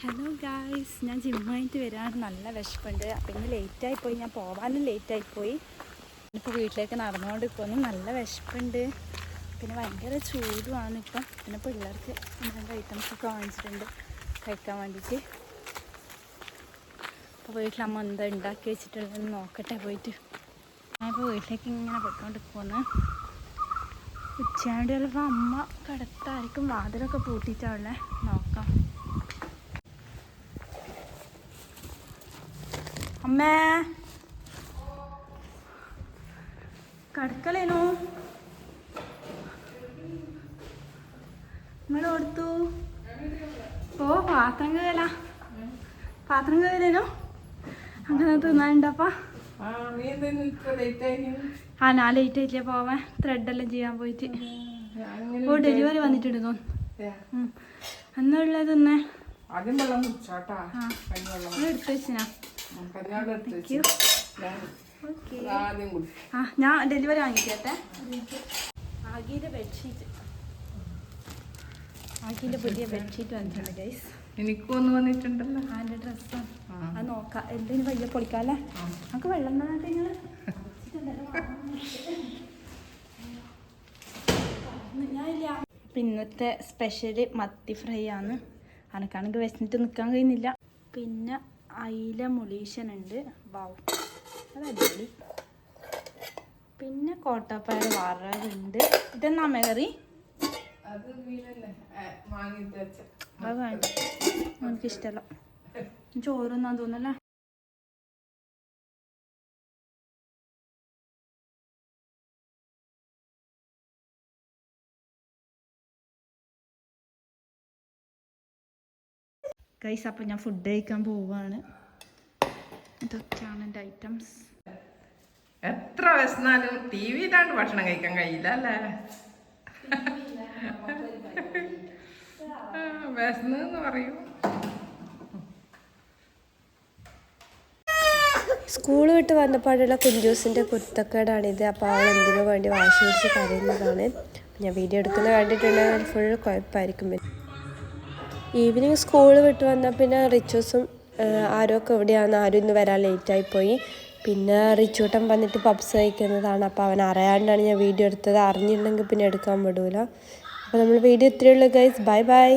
Hello guys ഞാൻ ജിമ്മായിട്ട് വരാൻ നല്ല വിശപ്പുണ്ട്. അപ്പം ഇന്ന് ലേറ്റായിപ്പോയി ഞാൻ പോകാനും ലേറ്റായിപ്പോയി ഇപ്പോൾ വീട്ടിലേക്ക് നടന്നുകൊണ്ട് പോകുന്നു നല്ല വിശപ്പുണ്ട്. പിന്നെ ഭയങ്കര ചൂടുമാണ് ഇപ്പം. പിന്നെ പിള്ളേർക്ക് എന്തെങ്കിലും ഐറ്റംസ് ഒക്കെ വാങ്ങിച്ചിട്ടുണ്ട് കഴിക്കാൻ വേണ്ടിയിട്ട്. അപ്പോൾ വീട്ടിലമ്മ എന്താ ഉണ്ടാക്കി വെച്ചിട്ടുള്ളതെന്ന് നോക്കട്ടെ പോയിട്ട്. ഞാനിപ്പോൾ വീട്ടിലേക്ക് ഇങ്ങനെ പോയിക്കൊണ്ട് പോകുന്നു ഉച്ചയാണ്ട് ചിലപ്പോൾ അമ്മ കിടത്തായിരിക്കും. വാതിലൊക്കെ പൂട്ടിയിട്ടാണല്ലേ നോക്കാം. അമ്മേ. കടക്കലേനു നിങ്ങൾ കൊടുത്തു. ഓ പാത്രം കയല പാത്രം കയലേനോ അങ്ങനെ തിന്നാനുണ്ടപ്പാ. ആ, ഞാൻ ലേറ്റ് ആയിട്ടില്ല പോവാൻ. ത്രെഡ് എല്ലാം ചെയ്യാൻ പോയിട്ട്. ഓ ഡെലിവറി വന്നിട്ടുണ്ട്? തോന്നുന്നു. എന്നുള്ളത് തിന്നേ? നിങ്ങൾ വെച്ചിനാ. ആ ഞാൻ ഡെലിവറി വാങ്ങിക്കട്ടെ? ആഗിയുടെ ബെഡ്ഷീറ്റ്. ആഗിയുടെ പുതിയ ബെഡ്ഷീറ്റ് വന്നിട്ടുണ്ട് ഗൈസ് എനിക്കൊന്ന് വന്നിട്ടുണ്ടല്ലോ. ആന്റെ ഡ്രസ്സ്. അത് നോക്കാം. എന്തിനു വയ്യ പൊളിക്കാല്ലേ. നമുക്ക് വെള്ളം തന്നെ നിങ്ങൾ ഞാനില്ല. ഇന്നത്തെ സ്പെഷ്യൽ മത്തി ഫ്രൈ ആണ്. അനക്കാണെങ്കിൽ വിശന്നിട്ട് നിൽക്കാൻ കഴിയുന്നില്ല. പിന്നെ അയില മുളീഷൻ ഉണ്ട് വാവ് അതടിപൊളി. പിന്നെ കോട്ടപ്പയർ വറവുണ്ട്. ഇതെന്നാ അമ്മ കറി? അത് വേണ്ട എനിക്കിഷ്ടമല്ല ചോറൊന്നാ തോന്നല്ലേ ഗൈസ് അപ്പം ഞാൻ ഫുഡ് കഴിക്കാൻ പോവാണ്. ഇതൊക്കെയാണ് എന്റെ ഐറ്റംസ് എത്ര വിശന്നാലും ടി വി ഇതാണ്ട് ഭക്ഷണം കഴിക്കാൻ കഴിയില്ല അല്ലേ? വിശന്ന് പറയൂ. സ്കൂൾ വിട്ട് വന്നപ്പോഴുള്ള കുഞ്ചൂസിന്റെ കുരുത്തക്കേടാണിത്. അപ്പോൾ അവൾ എന്തിനു വേണ്ടി വാശി പിടിച്ച് കരയുന്നതാണ്. ഞാൻ വീഡിയോ എടുക്കുന്ന കണ്ടിട്ടുണ്ടെങ്കിൽ ഫുൾ കുഴപ്പമായിരിക്കും. പിന്നെ ഈവനിങ് സ്കൂൾ വിട്ട് വന്നാൽ പിന്നെ റിച്ചൂസും ആരൊക്കെ എവിടെയാണ് ആരും ഇന്ന് വരാൻ ലേറ്റായിപ്പോയി പിന്നെ റിച്ചൂട്ടൻ വന്നിട്ട് പപ്സ് കഴിക്കുന്നതാണ്. അപ്പോൾ അവൻ അറിയാണ്ടാണ് ഞാൻ വീഡിയോ എടുത്തത്. അറിഞ്ഞിട്ടുണ്ടെങ്കിൽ പിന്നെ എടുക്കാൻ വിടൂല. അപ്പോൾ നമ്മൾ വീഡിയോ ഇത്രയേ ഉള്ളൂ ഗൈസ് ബൈ ബൈ